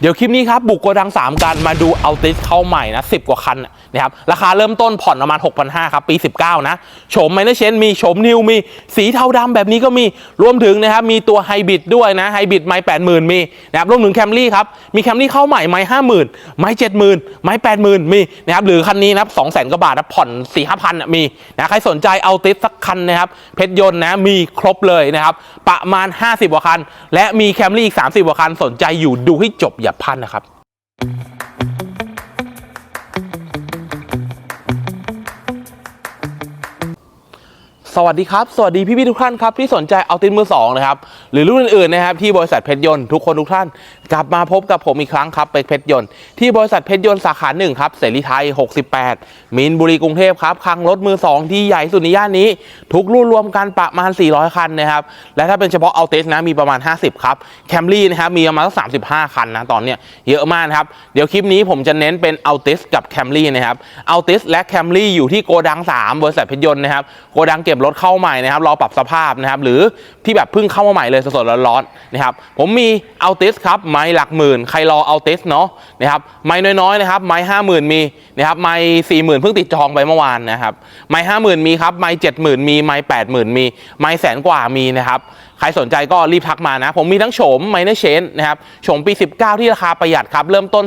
เดี๋ยวคลิปนี้ครับบุกโกดัง 3 กันมาดูเอาติสเข้าใหม่นะ10 กว่าคันนะครับราคาเริ่มต้นผ่อนประมาณ 6,500ครับปี 19 นะโฉมไมเนเชนมีโฉมนิวมีสีเทาดำแบบนี้ก็มีรวมถึงนะครับมีตัวไฮบริดด้วยนะไฮบริดไม้80,000มีนะครับรวมถึงแคมรี่ครับมีแคมรี่เข้าใหม่ไม้50,000ไม้70,000ไม้80,000มีนะครับหรือคันนี้นะครับ200,000กว่าบาทนะผ่อน4-5,000น่ะมีนะใครสนใจเอาติสสักคันนะครับเพชรยนต์นะมีครบเลยนะครับประมาณ 50กว่าคัน และมีแคมรี่อีก30กว่าคันสนใจอยู่ดูให้จบอย่าพันนะครับ สวัสดีครับ สวัสดีพี่ๆทุกท่านครับที่สนใจเอาตินมือสองนะครับหรือรุ่นอื่นๆนะครับที่บริษัทเพชรยนต์ทุกคนทุกท่าน กลับมาพบกับผมอีกครั้งครับเป็นเพชรยนต์ที่บริษัทเพชรยนต์สาขาหนึ่งครับเสรีไทย 68 มินบุรีกรุงเทพครับคลังรถมือสองที่ใหญ่สุดในย่านนี้ ทุกรุ่นรวมกันประมาณ 400 คันนะครับและถ้าเป็นเฉพาะเอาติสนะมีประมาณ 50 ครับแคมรี่นะครับมีประมาณสัก35 คันนะตอนเนี้ยเยอะมากนะครับเดี๋ยวคลิปนี้ผมจะเน้นเป็นเอาติสกับแคมรี่นะครับเอาติสและแคมรี่อยู่ที่โกดัง 3 บริษัทเพชรยนต์นะครับโกดังเก็บรถเข้าใหม่นะครับรอปรับสภาพนะครับหรือที่แบบเพิ่งเข้ามาใหม่เลยสดๆร้อนๆนะครับผมมีเอาติสครับไม้หลักหมื่นใครรอเอาติสเนาะนะครับไม้น้อยๆนะครับไม้ห้าหมื่นมีนะครับไม้สี่หมื่นเพิ่งติดจองไปเมื่อวานนะครับไม้ห้าหมื่นมีครับไม้เจ็ดหมื่นมีไม้แปดหมื่นมีไม้แสนกว่ามีนะครับใครสนใจก็รีบทักมานะ ผมมีทั้งโฉมไมเนอร์เชนนะครับโฉมปี 19 ที่ราคาประหยัดครับ เริ่มต้น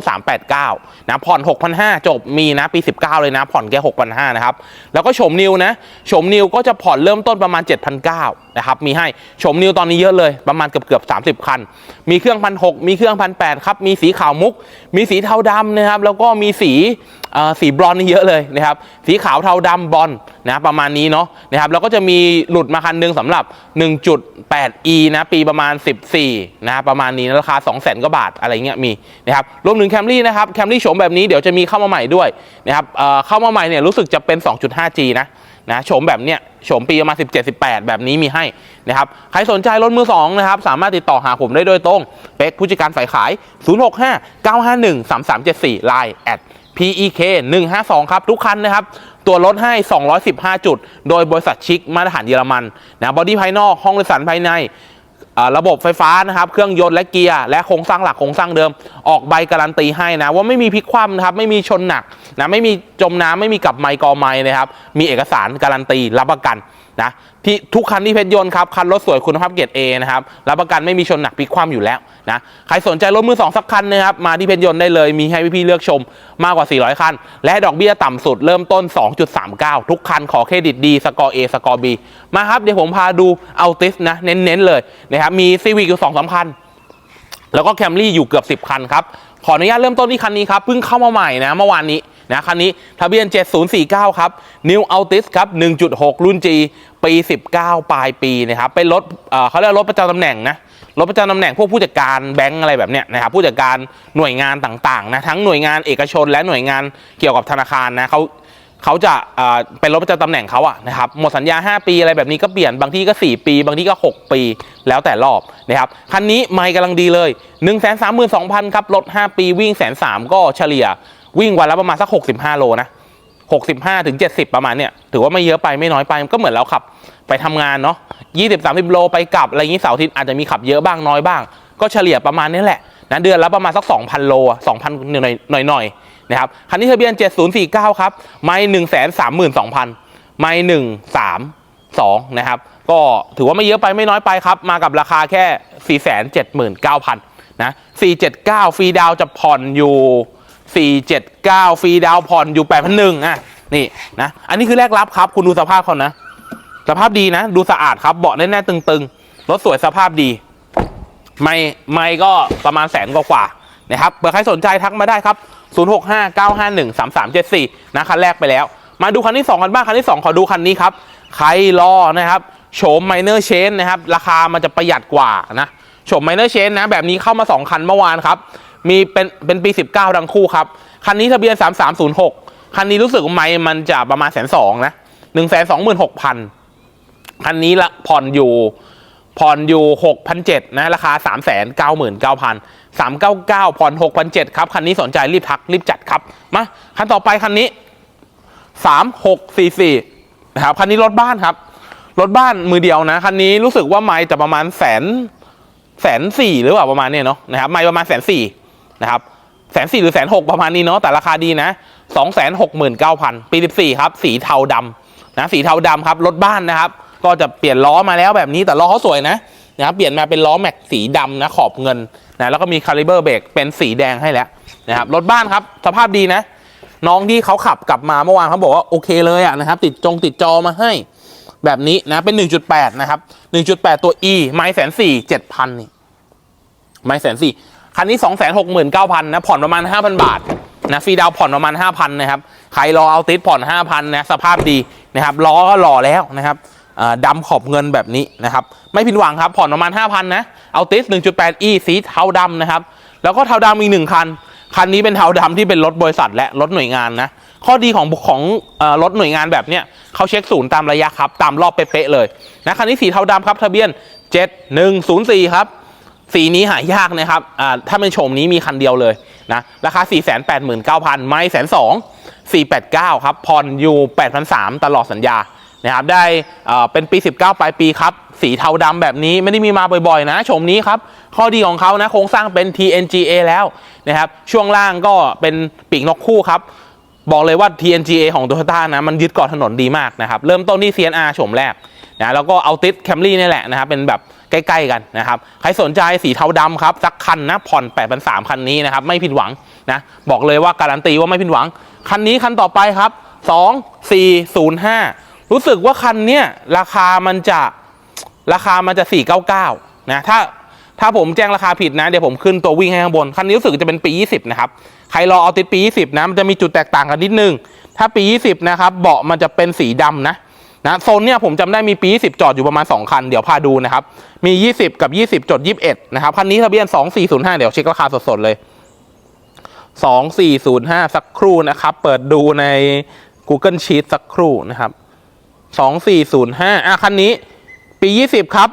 389นะผ่อน 6,500 จบมีนะปี 19 เลยนะผ่อนแค่ 6,500 นะครับ แล้วก็โฉมนิวนะโฉมนิวก็จะผ่อนเริ่มต้นประมาณ 7,900 นะครับ มีให้โฉมนิวตอนนี้เยอะเลยประมาณเกือบเกือบ30 คัน มีเครื่องพันหมีเครื่องพันแครับ มีสีขาวมุก มีสีเทาดำนะครับ แล้วก็มีสีเอ่อสีบรอนนี่เยอะเลยนะครับ สีขาวเทาดำบอลนะประมาณนี้เนาะนะครับแล้วก็จะมีหลุดมาคันหนึงสำหรับ 1.8e นะปีประมาณ 14นะประมาณนี้นะราคา 200,000กว่าบาทอะไรเงี้ยมีนะครับรวมถึงแคมรี่นะครับแคมรี่โฉมแบบนี้เดี๋ยวจะมีเข้ามาใหม่ด้วยนะครับเเข้ามาใหม่เนี่ยรู้สึกจะเป็น 2.5G นะนะโฉมแบบเนี้ยโฉมปีประมาณ 17 18 แบบนี้มีให้นะครับใครสนใจรถมือสองนะครับสามารถติดต่อหาผมได้โดยตรง เป็กผู้จัดการฝ่ายขาย 065 951 3374 Line แอด PEK 152 ครับ ทุกคันนะครับ ตัวรถให้ 215 จุด โดยบริษัทชิคมาตรฐานเยอรมันนะบอดี้ภายนอก ห้องโดยสารภายใน ระบบไฟฟ้านะครับ เครื่องยนต์และเกียร์และโครงสร้างหลักโครงสร้างเดิม ออกใบการันตีให้นะ ว่าไม่มีพลิกคว่ำนะครับไม่มีชนหนักนะไม่มีจมน้ำไม่มีกับไมกอไมนะครับ มีเอกสารการันตีรับประกัน นะที่ทุกคันที่เพชรยนต์ครับ คันรถสวยคุณภาพเกรด A นะครับรับประกันไม่มีชนหนักพลิกคว่ำอยู่แล้วนะใครสนใจรถมือสองสักคันนะครับมาที่เพชรยนต์ได้เลยมีให้พี่ๆเลือกชมมากกว่า 400 คัน และดอกเบี้ยต่ำสุดเริ่มต้น 2.39 ทุกคันขอเครดิตดีสกอร์ A สกอร์ B มาครับ เดี๋ยวผมพาดูเอาติสนะเน้นๆเลยนะครับมีซีวิกอยู่2 3คันแล้วก็แคมรี่อยู่เกือบ 10 คันครับขออนุญาตเริ่มต้นที่คันนี้ครับเพิ่งเข้ามาใหม่นะเมื่อวานนี้ นะคันนี้ทะเบียน 7049 ครับ New Altis ครับ 1.6 รุ่น G ปี 19 ปลายปีนะครับ เป็นรถเเขาเรียกรถประจำตำแหน่งนะ รถประจำตำแหน่งพวกผู้จัดการแบงก์อะไรแบบเนี้ยนะครับ ผู้จัดการหน่วยงานต่างๆนะ ทั้งหน่วยงานเอกชนและหน่วยงานเกี่ยวกับธนาคารนะเขาเขาจะเเป็นรถประจำตำแหน่งเขาอะนะครับหมดสัญญา 5 ปีอะไรแบบนี้ก็เปลี่ยนบางที่ก็ 4 ปี บางที่ก็ 6 ปี แล้วแต่รอบนะครับคันนี้ไม่กำลังดีเลย 1 3 2 0 0 0 ครับรถ5 ปีวิ่งแสนสามก็เฉลี่ย วิ่งวันละประมาณสัก 65 โลนะ65ถึง70 ประมาณเนี่ย ถือว่าไม่เยอะไปไม่น้อยไปก็เหมือนเราขับ ไปทำงานเนาะ20 30 โลไปกลับอะไรอย่างนี้เสาร์อาทิตย์อาจจะมีขับเยอะบ้างน้อยบ้าง ก็เฉลี่ยประมาณนี้แหละนะเดือนละประมาณสัก 2,000 โลอะ2,000หน่อยหน่อยหน่อยๆนะครับคันนี้ทะเบียน 7049 ครับ ไม่1 3 2 0 0 0 ไม่ 132 นะครับ ก็ถือว่าไม่เยอะไปไม่น้อยไปครับ มากับราคาแค่ 479,000นะ479 ฟรีดาวจะผ่อนอยู่ 479 ฟรีดาวผ่อนอยู่ 8,001อะนี่นะ อันนี้คือแรกรับครับ คุณดูสภาพเขานะ สภาพดีนะ ดูสะอาดครับเบาะแน่ๆตึงๆรถสวยสภาพดี ไม่ไม่ก็ประมาณแสนกว่าๆนะครับเผื่อใครสนใจทักมาได้ครับ 0659513374 นะคันแรกไปแล้ว มาดูคันที่ 2 กันบ้างคันที่ 2 ขอดูคันนี้ครับใครรอนะครับโฉมไมเนอร์เชนนะครับ ราคามันจะประหยัดกว่านะโฉมไมเนอร์เชนนะ แบบนี้เข้ามา 2 คันเมื่อวานครับ มีเป็นเป็นปี 19 ทั้งคู่ครับ คันนี้ทะเบียน 3306 คันนี้รู้สึกว่าไม่มันจะประมาณแสนสองนะ1 2 6 0 0 0คันนี้ละผ่อนอยู่ผ่อนอยู่6,700นะ ราคา399,000 399ผ่อน6,700ครับ คันนี้สนใจรีบทักรีบจัดครับ มา คันต่อไปคันนี้3644นะครับ คันนี้รถบ้านครับ รถบ้านมือเดียวนะ คันนี้รู้สึกว่าไม่จะประมาณแสนแสนสี่หรือเปล่าประมาณเนี้ยเนาะนะครับ ไม่ประมาณแสนสี่ นะครับแสนสี่หรือแสนหกประมาณนี้เนาะแต่ราคาดีนะสองแสนหกหมื่นเก้าพันปีสิบสี่ครับ สีเทาดำนะสีเทาดำครับรถบ้านนะครับ ก็จะเปลี่ยนล้อมาแล้วแบบนี้แต่ล้อเขาสวยนะนะครับเปลี่ยนมาเป็นล้อแม็กสีดำนะขอบเงินนะแล้วก็มีคาลิเบอร์เบรกเป็นสีแดงให้แล้วนะครับรถบ้านครับ สภาพดีนะ น้องที่เขาขับกลับมาเมื่อวานเขาบอกว่าโอเคเลยอะนะครับ ติดจงติดจอมาให้ แบบนี้นะเป็น 1.8 นะครับ 1.8 ตัว E ไม้แสนสี่เจ็ดพันนี่ไม้แสนสี่ คันนี้ 2 6 9 0 0 0นะผ่อนประมาณ 5,000 บาทนะฟรีดาวผ่อนประมาณ 5,000นะครับใครรอเอาติดผ่อน 5,000นะสภาพดีนะครับล้อก็หล่อแล้วนะครับดำขอบเงินแบบนี้นะครับไม่ผิดหวังครับผ่อนประมาณ 5,000นะเอาติส 1.8 E สีเทาดำนะครับแล้วก็เทาดำอีกหนึ่งคัน คันนี้เป็นเทาดำที่เป็นรถบริษัทและรถหน่วยงานนะข้อดีของของรถหน่วยงานแบบเนี้ยเขาเช็คศูนย์ตามระยะครับ ตามรอบเป๊ะเลยนะคันนี้สีเทาดำครับทะเบียน 7104 ครับ สีนี้หายากนะครับอ่าถ้าเป็นโฉมนี้มีคันเดียวเลยนะราคา 489,000 ไม่แสนสอง489 ครับผ่อนอยู่ 8,300 ตลอดสัญญานะครับได้เป็นปี 19 ปลายปีครับ สีเทาดำแบบนี้ไม่ได้มีมาบ่อยๆ นะโฉมนี้ครับ ข้อดีของเขานะ โครงสร้างเป็น TNGA แล้วนะครับ ช่วงล่างก็เป็นปีกนกคู่ครับ บอกเลยว่า TNGA ของ Toyota นะ มันยึดเกาะถนนดีมากนะครับ เริ่มต้นที่ CNR โฉมแรกนะแล้วก็เอาติดแคมรี่นี่แหละนะครับ เป็นแบบ ใกล้ ๆ กันนะครับ ใครสนใจสีเทาดำครับสักคันนะผ่อน8 3 0 0คันนี้นะครับไม่ผิดหวังนะบอกเลยว่าการันตีว่าไม่ผิดหวัง คันนี้คันต่อไปครับ 2405 รู้สึกว่าคันเนี้ยราคามันจะราคามันจะ 499นะถ้าถ้าผมแจ้งราคาผิดนะ เดี๋ยวผมขึ้นตัววิ่งให้ข้างบน คันนี้รู้สึกจะเป็นปี 20 นะครับ ใครรอเอาติดปี 20 นะ มันจะมีจุดแตกต่างกันนิดนึง ถ้าปี 20 นะครับ เบาะมันจะเป็นสีดำนะ นะโซนเนี่ยผมจำได้มีปี 20 จอดอยู่ประมาณ 2 คัน เดี๋ยวพาดูนะครับ มี 20 กับ 20 จด 21 นะครับ คันนี้ทะเบียน 2405 เดี๋ยวเช็คราคาสดๆเลย 2405 สักครู่นะครับ เปิดดูใน Google Sheet สักครู่นะครับ 2405 อะ คันนี้ปี 20 ครับ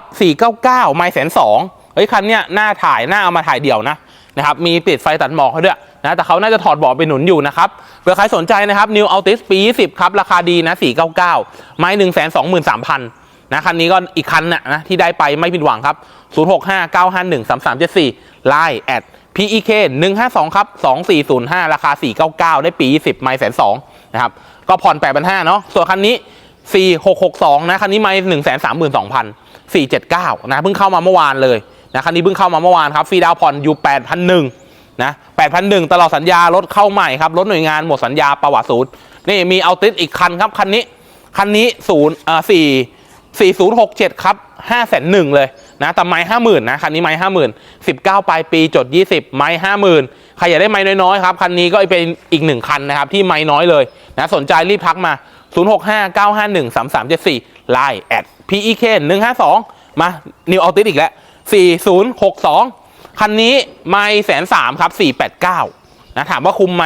499 ไมล์แสนสองเฮ้ย คันเนี้ยหน้าถ่ายหน้าเอามาถ่ายเดี่ยวนะนะครับ มีติดไฟตัดหมอกให้ด้วย นะแต่เขาน่าจะถอดเบาะไปหนุนอยู่นะครับเผื่อใครสนใจนะครับ New Altis ปี 20 ครับ ราคาดีนะ 499 ไม้ 1 2 3 0 0 0 นะคันนี้ก็อีกคันน่ะนะที่ได้ไปไม่ผิดหวังครับ 065 951 3374ไลน์แอด PEK 152ครับ2405 ราคา 499 ได้ปี 20 ไมล์แสนสองนะครับก็ผ่อน8,500เนาะส่วนคันนี้ 4662 นะคันนี้ไม่132,000 479 นะเพิ่งเข้ามาเมื่อวานเลยนะคันนี้เพิ่งเข้ามาเมื่อวานครับฟรีดาวผ่อนอยู่ 8,001 นะ8,001ตลอดสัญญารถเข้าใหม่ครับรถหน่วยงานหมดสัญญาประวัติศูนย์นี่มีเอาติดอีกคันครับคันนี้คันนี้ศูนย์อ่าสี่สี่ศูนย์หกเจ็ดครับห้าแสนหนึ่งเลยนะแต่ไม้ห้าหมื่นนะคันนี้ไม้ห้าหมื่นสิบเก้าปลายปีจดยี่สิบไม้ห้าหมื่นใครอยากได้ไม้น้อยๆครับคันนี้ก็เป็นอีกหนึ่งคันนะครับที่ไม้น้อยเลยนะสนใจรีบทักมา 0 6 5 9 5 1 3 3 7 4ไลน์แอด PEK 152 มานิวออติสอีกแล้ว 4062 คันนี้ไม่แสนสามครับ489นะถามว่าคุ้มไหม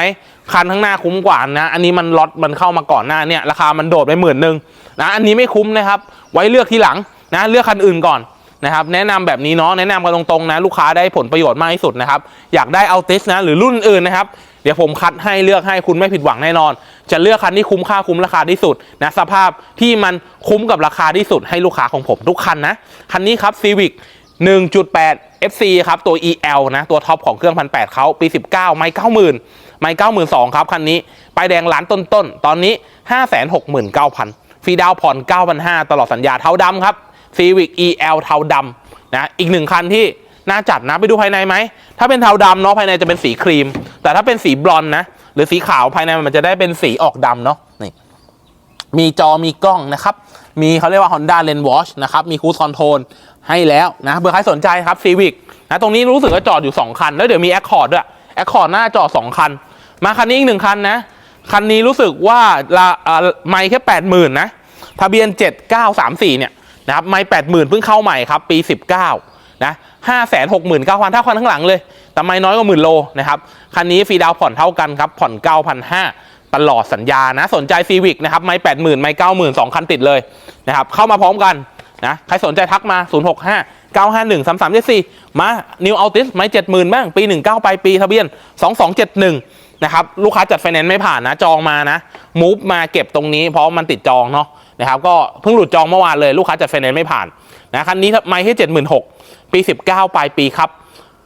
คันข้างหน้าคุ้มกว่านะอันนี้มันล็อตมันเข้ามาก่อนหน้าเนี่ยราคามันโดดไปหมื่นหนึ่งนะอันนี้ไม่คุ้มนะครับ ไว้เลือกทีหลังนะเลือกคันอื่นก่อนนะครับแนะนำแบบนี้เนาะแนะนำกันตรงๆนะลูกค้าได้ผลประโยชน์มากที่สุดนะครับอยากได้เอาติสนะหรือรุ่นอื่นนะครับเดี๋ยวผมคัดให้เลือกให้คุณไม่ผิดหวังแน่นอน จะเลือกคันที่คุ้มค่าคุ้มราคาที่สุดนะสภาพที่มันคุ้มกับราคาที่สุดให้ลูกค้าของผมทุกคันนะคันนี้ครับ Civic 1.8 FC ครับตัว EL นะตัวท็อปของเครื่องพันแเขาปี 19 ไม่90,000ไม่92,000ครับคันนี้ป้ายแดงล้านต้นๆตอนนี้569,000ฟรีดาวน์ผ่อน9,500ตลอดสัญญาเทาดำครับ Civic EL เทาดำนะอีกหนึ่งคันที่น่าจัดนะไปดูภายในไหม ถ้าเป็นเทาดำเนาะภายในจะเป็นสีครีม แต่ถ้าเป็นสีบลอนด์นะ หรือสีขาวภายในมันจะได้เป็นสีออกดำเนาะนี่ มีจอมีกล้องนะครับ มีเขาเรียกว่า Honda Lens Watch นะครับ มีคู i คอนโทรลให้แล้วนะเผื่อใครสนใจครับ Civic นะตรงนี้รู้สึกว่าจอดอยู่ 2 คัน แล้วเดี๋ยวมี Accord ด้วย Accord หน้าจอด 2 คัน มาคันนี้อีกหนึ่งคันนะ คันนี้รู้สึกว่าละไม่แค่ 80,000 นะ ทะเบียน 7934 เนี่ยนะครับไม่80,000 เพิ่งเข้าใหม่ครับ ปี 19 นะ569,000ถ้าคันข้างหลังเลย แต่ไม่น้อยกว่าหมื่นโลนะครับ คันนี้ฟรีดาวผ่อนเท่ากันครับ ผ่อน9,500 ตลอดสัญญานะสนใจซีวิกนะครับไม่แปดหมื่นไม่เก้าหมื่นสองคันติดเลยนะครับเข้ามาพร้อมกันนะใครสนใจทักมา 0 6 5 9 5 1 3 3 7 4 มา New Altis ไม่เจ็ดหมื่นบ้าง ปี 19 ไปปีทะเบียน 2271 นะครับ ลูกค้าจัดไฟแนนซ์ไม่ผ่านนะ จองมานะมูฟมาเก็บตรงนี้เพราะมันติดจองเนาะนะครับก็เพิ่งหลุดจองเมื่อวานเลย ลูกค้าจัดไฟแนนซ์ไม่ผ่านนะคันนี้ไม่ให้76,000 ปี 19 ปลายปีครับ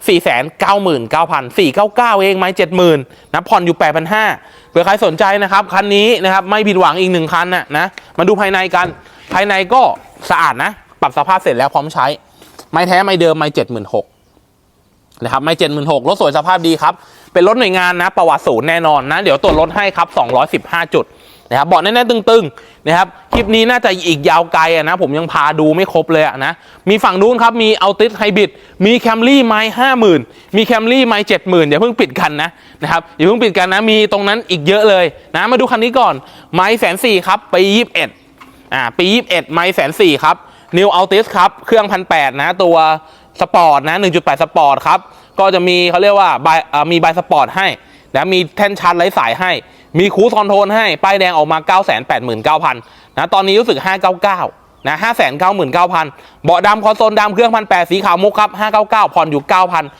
4 9 9 9 499 เองไหม70,000นะผ่อนอยู่ 8,500เผื่อใครสนใจนะครับ คันนี้นะครับไม่ผิดหวังอีกหนึ่งคันนะนะ มาดูภายในกัน ภายในก็สะอาดนะ ปรับสภาพเสร็จแล้วพร้อมใช้ ไม่แท้ไม่เดิมไม่76,000นะครับไม่76,000รถสวยสภาพดีครับ เป็นรถหน่วยงานนะ ประวัติศูนย์แน่นอนนะ เดี๋ยวตรวจรถให้ครับ 215 จุด นะครับเบาะแน่นๆตึงๆนะครับคลิปนี้น่าจะอีกยาวไกลอะนะผมยังพาดูไม่ครบเลยอะนะมีฝั่งนู้นครับมีอัลติสไฮบริดมีแคมรี่ไม้ห้าหมื่นมีแคมรี่ไม้เจ็ดหมื่นอย่าเพิ่งปิดกันนะนะครับอย่าเพิ่งปิดกันนะมีตรงนั้นอีกเยอะเลยนะมาดูคันนี้ก่อนไม้แสนสี่ครับปียี่สิบเอ็ดอ่าปียี่สิบเอ็ดไม้แสนสี่ครับนิวอัลติสครับเครื่องพันแปดนะตัวสปอร์ตนะ1.8 สปอร์ตครับ ก็จะมีเขาเรียกว่าบมีบายสปอร์ตให้นะมีแท่นชาร์จไร้สายให้ มีคูสคอนโทรลให้ ป้ายแดงออกมา 9 8 9 0 0 0นะตอนนี้รู้สึก 599นะ599,000 เบาะดำคอนโซลดำเครื่องพันแปดสีขาวมุกครับ 599 ผ่อนอยู่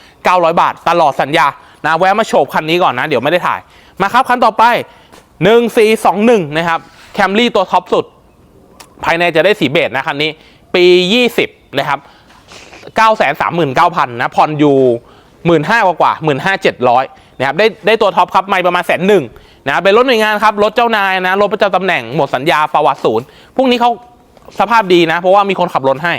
9,900 บาท ตลอดสัญญานะแวะมาโฉบคันนี้ก่อนนะ เดี๋ยวไม่ได้ถ่าย มาครับ คันต่อไป 1421 นะครับแคมรี่ตัวท็อปสุด ภายในจะได้สีเบจนะคันนี้ ปี 20 นะครับ939,000นะผ่อนอยู่ 15,000กว่ากว่า15,700นะครับได้ได้ตัวท็อปครับไม่ประมาณแสนหนึ่งนะเป็นรถหน่วยงานครับรถเจ้านายนะรถประจำตำแหน่งหมดสัญญาประวัติศูนย์พวกนี้เขาสภาพดีนะ เพราะว่ามีคนขับรถให้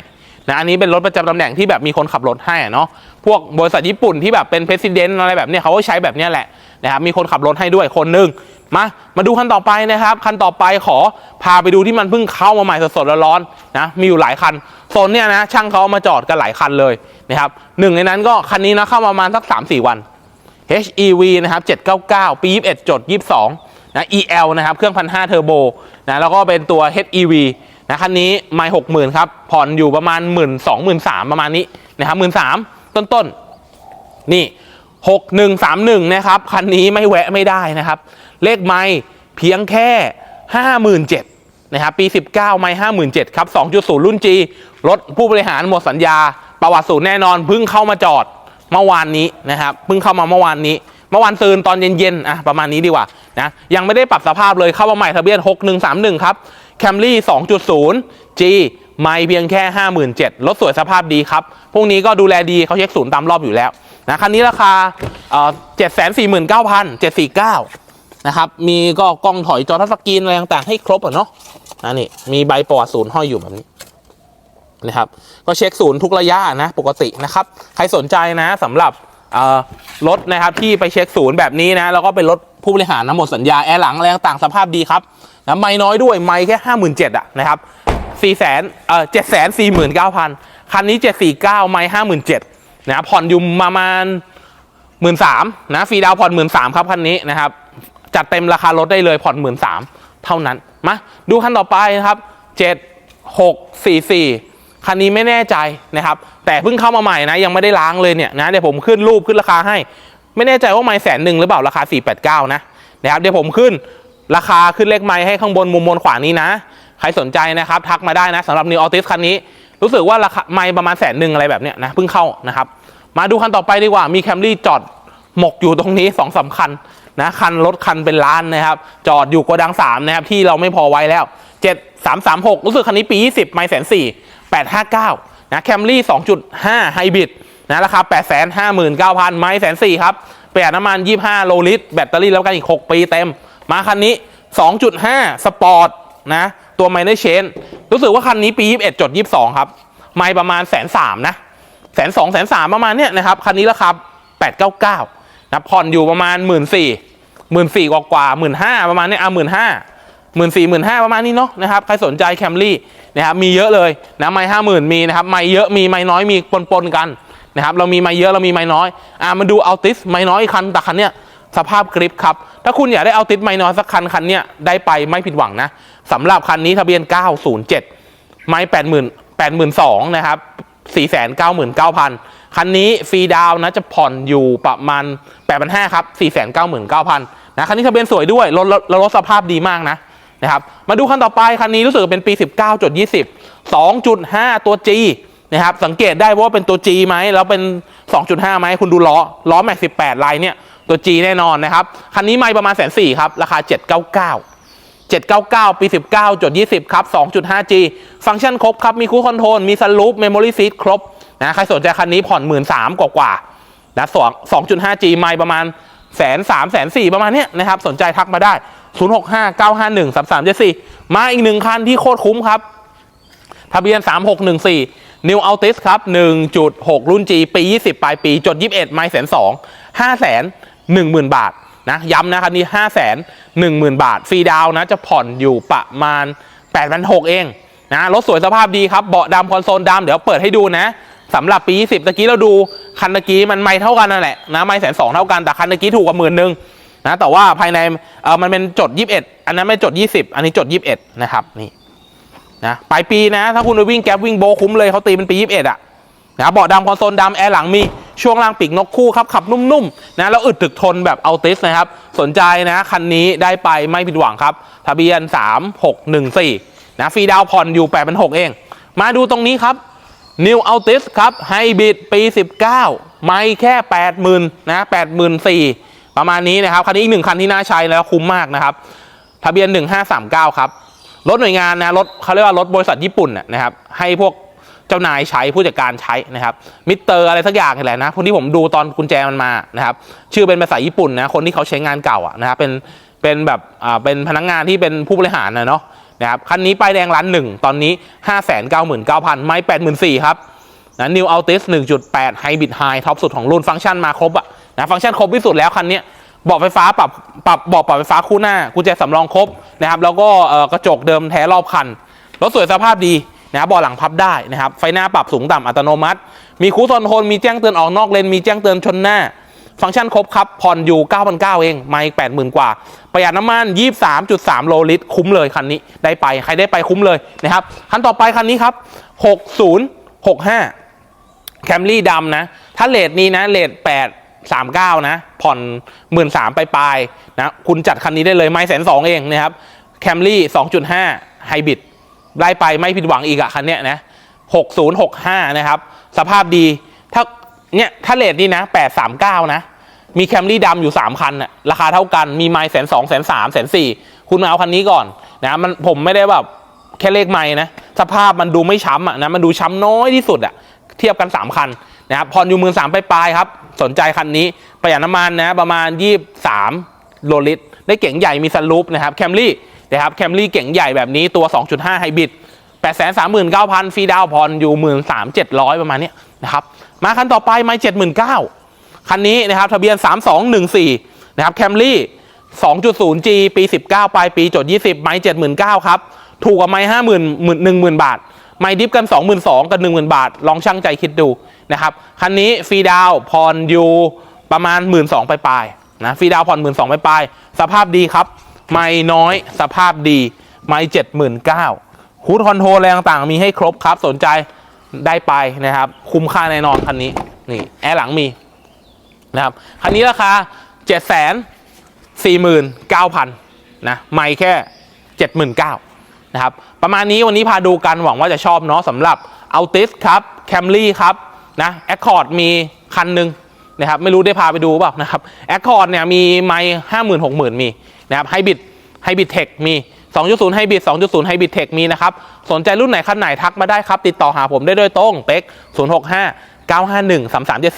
นะอันนี้เป็นรถประจำตำแหน่งที่แบบมีคนขับรถให้อะเนาะพวกบริษัทญี่ปุ่นที่แบบเป็นเพรสิดเนนอะไรแบบเนี้ยเขาก็ใช้แบบเนี้ยแหละนะครับมีคนขับรถให้ด้วยคนหนึ่งมามาดูคันต่อไปนะครับคันต่อไปขอพาไปดูที่มันเพิ่งเข้ามาใหม่สดๆร้อนๆนะมีอยู่หลายคันโซนเนี้ยนะช่างเขาเอามาจอดกันหลายคันเลยนะครับหนึ่งในนั้นก็คันนี้นะเข้ามาประมาณสัก3-4 วัน HEV นะครับ 799 ปี 21จด22 นะ EL นะครับ เครื่อง 1,500เทอร์โบนะ แล้วก็เป็นตัว HEV นะ คันนี้ไม่60,000 ครับ ผ่อนอยู่ประมาณ 1 2 0 0 0 13,000ประมาณนี้นะครับ13,000 ต้นต้นๆนี่ 6131 นะครับ คันนี้ไม่แวะไม่ได้นะครับ เลขไม่เพียงแค่ 57,000นะครับ ปี 19 ไม่57,000ครับ 2.0 รุ่น G รถผู้บริหารหมดสัญญา ประวัติศูนย์แน่นอนเพิ่งเข้ามาจอด เมื่อวานนี้นะครับเพิ่งเข้ามาเมื่อวานนี้ เมื่อวานซืนตอนเย็นๆอะประมาณนี้ดีกว่านะยังไม่ได้ปรับสภาพเลยเข้ามาใหม่ทะเบียน 6131 ครับ Camry 2.0 G ไม่เพียงแค่ 57,000รถสวยสภาพดีครับ พวกนี้ก็ดูแลดีเขาเช็คศูนย์ตามรอบอยู่แล้วนะคันนี้ราคาเอ่อ749,000 749นเจ็ดสี่เก้านะครับ มีก็กล้องถอยจอทัชสกรีนอะไรต่างๆ ให้ครบอะเนาะนะนี่มีใบประวัติศูนย์ห้อยอยู่แบบนี้ นะครับ ก็เช็คศูนย์ทุกระยะนะปกตินะครับ ใครสนใจนะสำหรับรถนะครับที่ไปเช็คศูนย์แบบนี้นะแล้วก็เป็นรถผู้บริหารนะหมดสัญญาแอร์หลังอะไรต่างสภาพดีครับนะไม่น้อยด้วยไม่แค่ห้าหมื่นเจ็ดอะนะครับสี่แสนเอ่อเจ็ดแสนสี่หมื่นเก้าพันคันนี้เจ็ดสี่เก้าไม่ห้าหมื่นเจ็ดนะผ่อนอยู่ประมาณหมื่นสามนะฟรีดาวผ่อนหมื่นสามครับคันนี้นะครับจัดเต็มราคารถได้เลยผ่อนหมื่นสามเท่านั้นมาดูคันต่อไปนะครับเจ็ดหกสี่สี่ คันนี้ไม่แน่ใจนะครับ แต่เพิ่งเข้ามาใหม่นะ ยังไม่ได้ล้างเลยเนี่ยนะเดี๋ยวผมขึ้นรูปขึ้นราคาให้ ไม่แน่ใจว่าไม้แสนหนึ่งหรือเปล่าราคา 489 นะนะครับเดี๋ยวผมขึ้นราคาขึ้นเลขไม้ให้ข้างบนมุมบนขวานี้นะ ใครสนใจนะครับทักมาได้นะสำหรับ New Altis คันนี้ รู้สึกว่าราคาไม้ประมาณแสนหนึ่งอะไรแบบเนี้ยนะเพิ่งเข้านะครับ มาดูคันต่อไปดีกว่ามีแคมรี่จอดหมกอยู่ตรงนี้สองสำคัญนะคันรถคันเป็นล้านนะครับ จอดอยู่โกดังสามนะครับที่เราไม่พอไว้แล้ว 7 3 3 6 รู้สึกคันนี้ปี 20 ไม่แสนสี่ 859นะแคมรี่2.5ไฮบริดนะราคา 859,000 ไม่แสนสี่ครับประหยัดน้ำมัน 25 โลลิตร แบตเตอรี่แล้วกันอีก 6 ปีเต็ม มาคันนี้ 2.5 สปอร์ตนะตัวไมเนอร์เชนรู้สึกว่าคันนี้ปี 21จด22 ครับ ไม่ประมาณแสนสามนะแสนสองแสนสามประมาณเนี้ยนะครับ คันนี้ราคา 899นะผ่อนอยู่ประมาณ 1 4 0 0 0 0 1 4กว่ากว่าหมื่นห้าประมาณเนี้ยอะหมื่นห้า หมื่นสี่หมื่นห้าประมาณนี้เนาะนะครับใครสนใจแคมรี่นะครับมีเยอะเลยนะไม่ห้าหมื่นมีนะครับไม่เยอะมีไม่น้อยมีปนๆกันนะครับเรามีไม่เยอะเรามีไม่น้อยอ่ามาดูเอัลติสไม่น้อยคันแต่คันเนี้ยสภาพกริปครับ ถ้าคุณอยากได้เอัลติสไม่น้อยสักคันคันเนี้ยได้ไปไม่ผิดหวังนะสำหรับคันนี้ทะเบียน 907 ไม่แปดหมื่นแปดหมื่นสองนะครับสี่แสนเก้าหมื่นเก้าพันคันนี้ฟรีดาวนะจะผ่อนอยู่ประมาณแปดพันห้าครับสี่แสนเก้าหมื่นเก้าพันนะคันนี้ทะเบียนสวยด้วยรถรถสภาพดีมากนะ นะครับมาดูคันต่อไปคันนี้รู้สึกเป็นปี 19-20 2.5 ตัว G นะครับสังเกตได้ว่าเป็นตัว G ไหมแล้วเป็น 2.5ไหมคุณดูล้อล้อแม็ก18ลายเนี่ยตัว G แน่นอนนะครับคันนี้ไม่ประมาณแสนสี่ครับราคา 799 799 ปี 19-20 ครับ 2.5G ฟังก์ชันครบครับ มีคูคอนโทรล มีซันลูปเมมโมรี่ซีทครบนะใครสนใจคันนี้ผ่อน1 3 0 0 0กว่าๆนะสองสองจุดห้า G ไม่ประมาณแสนสามแสนสี่ประมาณเนี้ยนะครับ สนใจทักมาได้ 0 6 5 9 5 1 3 3 7 4 มาอีกหนึ่งคันที่โคตรคุ้มครับ ทะเบียน 3614 New Altis ครับ 1.6 รุ่น G ปี 20 ปลายปี จด 21 ไม่แสนสองห้าแสนหนึ่งหมื่นบาทนะย้ำนะคันนี้ห้าแสนหนึ่งหมื่นบาท ฟรีดาวน์นะจะผ่อนอยู่ประมาณ8 6 0 0เองนะรถสวยสภาพดีครับ เบาะดำคอนโซลดำเดี๋ยวเปิดให้ดูนะสำหรับปี 20ตะกี้เราดูคันตะกี้มันไม่เท่ากันนั่นแหละนะไม่แสนสองเท่ากันแต่คันตะกี้ถูกกว่าหมื่นหนึ่ง นะแต่ว่าภายในเออมันเป็นจด 21 อันนั้นไม่จด 20 อันนี้จด 21 นะครับนี่นะปลายปีนะ ถ้าคุณไปวิ่งแก๊ปวิ่งโบคุ้มเลยเขาตีเป็นปี 21 อะนะเบาะดำคอนโซลดำแอร์หลังมีช่วงล่างปีกนกคู่ครับ ขับนุ่มๆนะแล้วอึดถึกทนแบบเอาติสนะครับ สนใจนะ คันนี้ได้ไปไม่ผิดหวังครับ ทะเบียน 3614 นะฟรีดาวผ่อนอยู่8 6 0เอง มาดูตรงนี้ครับ New Altis ครับไฮบริดปี 19 ไม่แค่ 80,000นะ84,000 ประมาณนี้นะครับคันนี้อีกหนึ่งคันที่น่าใช้แล้วคุ้มมากนะครับ ทะเบียน 1539 ครับรถหน่วยงานนะรถเขาเรียกว่ารถบริษัทญี่ปุ่นนะครับ ให้พวกเจ้านายใช้ผู้จัดการใช้นะครับ มิเตอร์อะไรสักอย่างนี่แหละนะคนที่ผมดูตอนกุญแจมันมานะครับ ชื่อเป็นภาษาญี่ปุ่นนะคนที่เขาใช้งานเก่าอะนะครับเป็นเป็นแบบอ่าเป็นพนักงานที่เป็นผู้บริหารนะเนาะนะครับคันนี้ป้ายแดงร้านหนึ่งตอนนี้ 599,000 ไม่ 84,000ครับนะ New Altis 1.8 Hybrid High ท็อปสุดของรุ่นฟังก์ชันมาครบอะ นะฟังก์ชันครบที่สุดแล้วคันนี้เบาะไฟฟ้าปรับปรับเบาะปรับไฟฟ้าคู่หน้ากุญแจสำรองครบนะครับ แล้วก็กระจกเดิมแท้รอบคันรถสวยสภาพดีนะครับเบาะหลังพับได้นะครับไฟหน้าปรับสูงต่ำอัตโนมัติ มีคูซอนโทนมีแจ้งเตือนออกนอกเลนมีแจ้งเตือนชนหน้า ฟังก์ชันครบครับผ่อนอยู่9,900เองไม่80,000กว่า ประหยัดน้ำมัน 23.3 โลลิตร คุ้มเลยคันนี้ได้ไปใครได้ไปคุ้มเลยนะครับคันต่อไปคันนี้ครับ 6065แคมรี่ดำนะ ถ้าเลทนี้นะเลท8 39นะ ผ่อน 1 3ื่นไปปลายนะ คุณจัดคันนี้ได้เลยไม่แสนสองเองนะครับแคมรี่2.5ไฮบริดได้ไปไม่ผิดหวังอีกอะคันเนี้ยนะ6065 นะครับ สภาพดี ถ้าเนี่ยถ้าเลทนี้นะ 839 นะ มีแคมรี่ดำอยู่ 3 คันนะราคาเท่ากัน มีไมล์แสนสองแสนสามแสนสี่คุณมาเอาคันนี้ก่อนนะมันผมไม่ได้แบบแค่เลขไม้นะ สภาพมันดูไม่ช้ำอะนะ มันดูช้ำน้อยที่สุดอะเทียบกัน 3 คัน นะครับผ่อนอยู่หมื่นสามปลายครับ สนใจคันนี้ประหยัดน้ำมันนะประมาณ23โลลิตร ได้เก๋งใหญ่มีซันรูฟนะครับแคมรี่นะครับแคมรี่เก๋งใหญ่แบบนี้ตัว 2.5ไฮบริด8 3 9 0 0 0ฟรีดาวน์ผ่อนอยู่ 13,700 ประมาณนี้นะครับมาคันต่อไปไม่79,000 คันนี้นะครับทะเบียน 3214 นะครับแคมรี่ 2.0G ปี 19 ปลายปีจด 20 ไม่79,000 ครับ ถูกกว่าไม่50,000 10,000 บาท ไม่ดิฟกัน 22,000 กับ 10,000 บาท ลองช่างใจคิดดูนะครับ คันนี้ฟรีดาวผ่อนอยู่ประมาณ 12,000ปลายๆนะฟรีดาวผ่อน 12,000ปลายๆสภาพดีครับ ไม่น้อยสภาพดี ไม่79,000คูดคอนโทรลอะไรต่างๆ มีให้ครบครับ สนใจได้ไปนะครับ คุ้มค่าแน่นอนคันนี้นี่แอร์หลังมีนะครับคันนี้ราคา 7 4 9 0 0 0นะไม่แค่ 79,000 นะครับประมาณนี้วันนี้พาดูกันหวังว่าจะชอบเนาะสำหรับ Altis ครับแคมรี่ครับนะ Accord มีคันหนึ่งนะครับไม่รู้ได้พาไปดูเปล่านะครับ Accord เนี่ยมีไม่ห้าหมื่นหกหมื่นมีนะครับไฮบิดไฮบิดเทคมี 2.0 ไฮบิด 2.0 ไฮบิดเทคมีนะครับ สนใจรุ่นไหนคันไหนทักมาได้ครับ ติดต่อหาผมได้โดยตรงเป๊ก065 951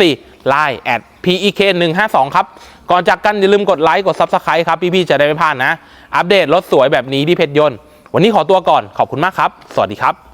3374 Line at pek 152ครับ ก่อนจากกันอย่าลืมกดไลค์ กด Subscribe ครับ พี่ๆจะได้ไม่พลาดนะ อัปเดตรถสวยแบบนี้ที่เพชรยนต์ วันนี้ขอตัวก่อนขอบคุณมากครับ สวัสดีครับ